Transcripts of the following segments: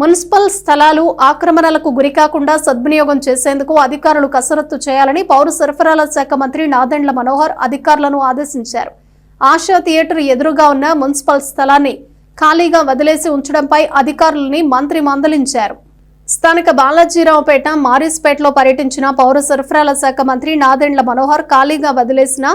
Municipal స్థలాలు ఆక్రమణలకు గురికాకుండా సద్వినియోగం చేసేందుకు అధికారులు కసరత్తు చేయాలని పౌర సరఫరాల శాఖ మంత్రి నాదెండ్ల మనోహర్ అధికారులను ఆదేశించారు. ఆశా థియేటర్ ఎదురుగా ఉన్న మున్సిపల్ స్థలాన్ని ఖాళీగా వదిలేసి ఉంచడంపై అధికారులని మంత్రి మందలించారు. స్థానిక బాలాజీరావుపేట మారిస్పేటలో పర్యటించిన పౌర సరఫరాల శాఖ మంత్రి నాదెండ్ల మనోహర్ ఖాళీగా వదిలేసిన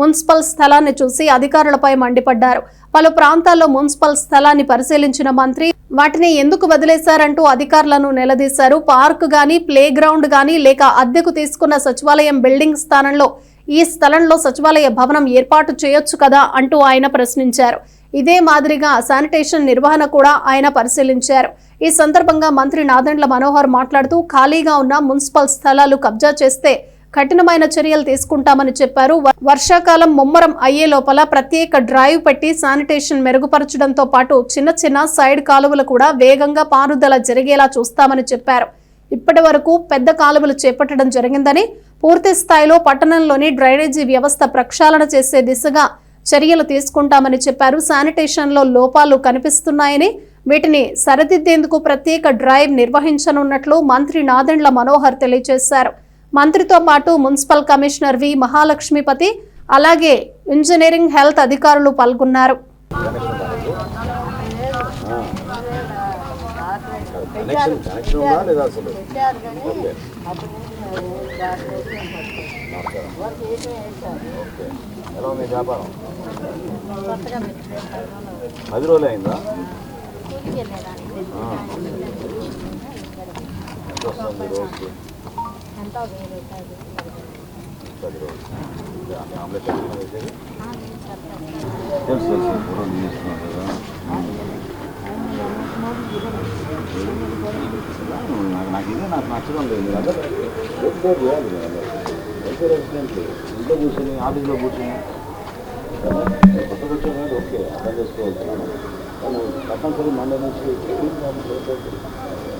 మున్సిపల్ స్థలాన్ని చూసి అధికారులపై మండిపడ్డారు. పలు ప్రాంతాల్లో మున్సిపల్ స్థలాన్ని పరిశీలించిన మంత్రి వాటిని ఎందుకు వదిలేశారంటూ అధికారులను నిలదీశారు. పార్క్ గాని ప్లే గ్రౌండ్ గాని లేక అద్దెకు తీసుకున్న సచివాలయం బిల్డింగ్ స్థానంలో ఈ స్థలంలో సచివాలయ భవనం ఏర్పాటు చేయొచ్చు కదా అంటూ ఆయన ప్రశ్నించారు. ఇదే మాదిరిగా శానిటేషన్ నిర్వహణ కూడా ఆయన పరిశీలించారు. ఈ సందర్భంగా మంత్రి నాదెండ్ల మనోహర్ మాట్లాడుతూ ఖాళీగా ఉన్న మున్సిపల్ స్థలాలు కబ్జా చేస్తే కఠినమైన చర్యలు తీసుకుంటామని చెప్పారు. వర్షాకాలం ముమ్మరం అయ్యే లోపల ప్రత్యేక డ్రైవ్ పెట్టి శానిటేషన్ మెరుగుపరచడంతో పాటు చిన్న చిన్న సైడ్ కాలువలు కూడా వేగంగా పారుదల జరిగేలా చూస్తామని చెప్పారు. ఇప్పటి వరకు పెద్ద కాలువలు చేపట్టడం జరిగిందని పూర్తి స్థాయిలో పట్టణంలోని డ్రైనేజీ వ్యవస్థ ప్రక్షాళన చేసే దిశగా చర్యలు తీసుకుంటామని చెప్పారు. శానిటేషన్లో లోపాలు కనిపిస్తున్నాయని వీటిని సరిదిద్దేందుకు ప్రత్యేక డ్రైవ్ నిర్వహించనున్నట్లు మంత్రి నాదెండ్ల మనోహర్ తెలియజేశారు. మంత్రితో పాటు మున్సిపల్ కమిషనర్ వి మహాలక్ష్మిపతి అలాగే ఇంజనీరింగ్ హెల్త్ అధికారులు పాల్గొన్నారు పది రోజులు అయిందా ఆ. ఎంత వస్తుంది రోజుకి తెలుసు తెలుసు ఫోటోలు తీస్తున్నాను కదా నాకు నాకు ఇదే నాకు నచ్చడం లేదు మీరు చేయాలి అయితే రెసిడెంట్లు ఇంట్లో కూర్చొని ఆఫీస్లో కూర్చొని కొత్త కూర్చొని మీద ఓకే అర్థం చేసుకోవాల్సినాను కానీ తప్పనిసరి మండే నుంచి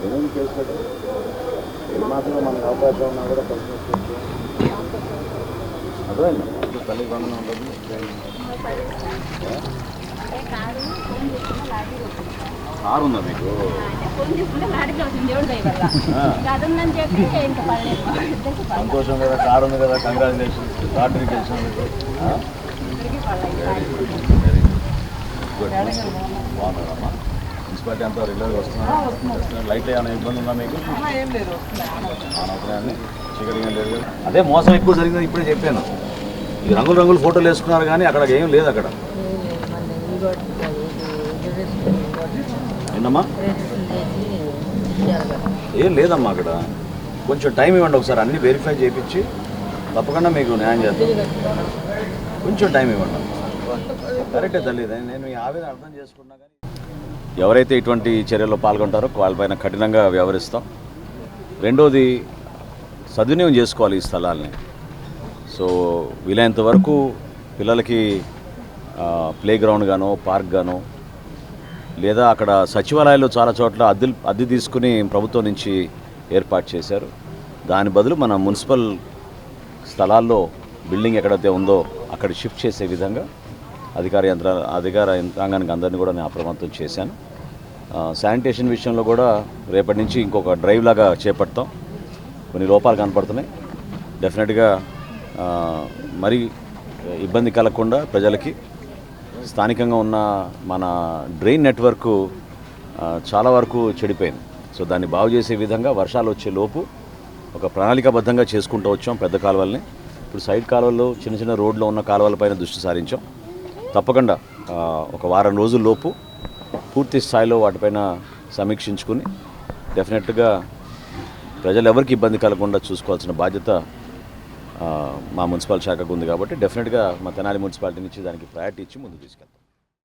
క్లీన్ చేస్తాడు మాత్రం మనకు అవకాశం ఉన్నా కూడా పనిచేసుకోవచ్చు అర్థమైందా? తల్లి బంధనం ఉంటుంది కారు ఉందా మీకు? సంతోషం కదా కారు ఉంది కదా కంగ్రాచులేషన్స్. లాటరీ గెలిచినందుకు. బాగున్నారమ్మా. మున్సిపాలిటీ అంతా రెగ్యులర్గా వస్తున్నారు లైట్ ఏమైనా ఇబ్బంది ఉందా మీకు? లేదు. అదే మోసం ఎక్కువ జరిగిందని ఇప్పుడే చెప్పాను. ఈ రంగులు రంగులు ఫోటోలు వేసుకున్నారు కానీ అక్కడ ఏం లేదు అక్కడ. ఏంటమ్మా? ఏం లేదమ్మా అక్కడ. కొంచెం టైం ఇవ్వండి ఒకసారి. అన్ని వెరిఫై చేయించి తప్పకుండా మీకు న్యాయం చేస్తాం. కొంచెం టైం ఇవ్వండి. కరెక్టే తల్లి నేను మీ ఆవేదన అర్థం చేసుకున్నా కానీ ఎవరైతే ఇటువంటి చర్యల్లో పాల్గొంటారో వాళ్ళపైన కఠినంగా వ్యవహరిస్తాం. రెండోది సద్వినియోగం చేసుకోవాలి ఈ స్థలాల్ని. సో వీలైనంత వరకు పిల్లలకి ప్లే గ్రౌండ్ గానో పార్క్ గానో లేదా అక్కడ సచివాలయాల్లో చాలా చోట్ల అద్దె అద్దె తీసుకుని ప్రభుత్వం నుంచి ఏర్పాటు చేశారు. దాని బదులు మన మున్సిపల్ స్థలాల్లో బిల్డింగ్ ఎక్కడైతే ఉందో అక్కడ షిఫ్ట్ చేసే విధంగా అధికార యంత్ర అధికార యంత్రాంగానికి అందరినీ కూడా నేను అప్రమత్తం చేశాను. శానిటేషన్ విషయంలో కూడా రేపటి నుంచి ఇంకొక డ్రైవ్ లాగా చేపడతాం. కొన్ని లోపాలు కనపడుతున్నాయి. డెఫినెట్గా మరి ఇబ్బంది కలగకుండా ప్రజలకి స్థానికంగా ఉన్న మన డ్రైన్ నెట్వర్క్ చాలా వరకు చెడిపోయింది. సో దాన్ని బాగు చేసే విధంగా వర్షాలు వచ్చే లోపు ఒక ప్రణాళికాబద్ధంగా చేసుకుంటూ వచ్చాం పెద్ద కాలువల్ని. ఇప్పుడు సైడ్ కాలువల్లో చిన్న చిన్న రోడ్లో ఉన్న కాలువలపైన దృష్టి సారించాం. తప్పకుండా ఒక వారం రోజుల్లోపు పూర్తి స్థాయిలో వాటిపైన సమీక్షించుకుని డెఫినెట్గా ప్రజలు ఎవరికి ఇబ్బంది కలగకుండా చూసుకోవాల్సిన బాధ్యత మా మున్సిపల్ శాఖకు ఉంది కాబట్టి డెఫినెట్గా మా తెనాలి మున్సిపాలిటీ నుంచి దానికి ప్రయారిటీ ఇచ్చి ముందుకు తీసుకెళ్తాం.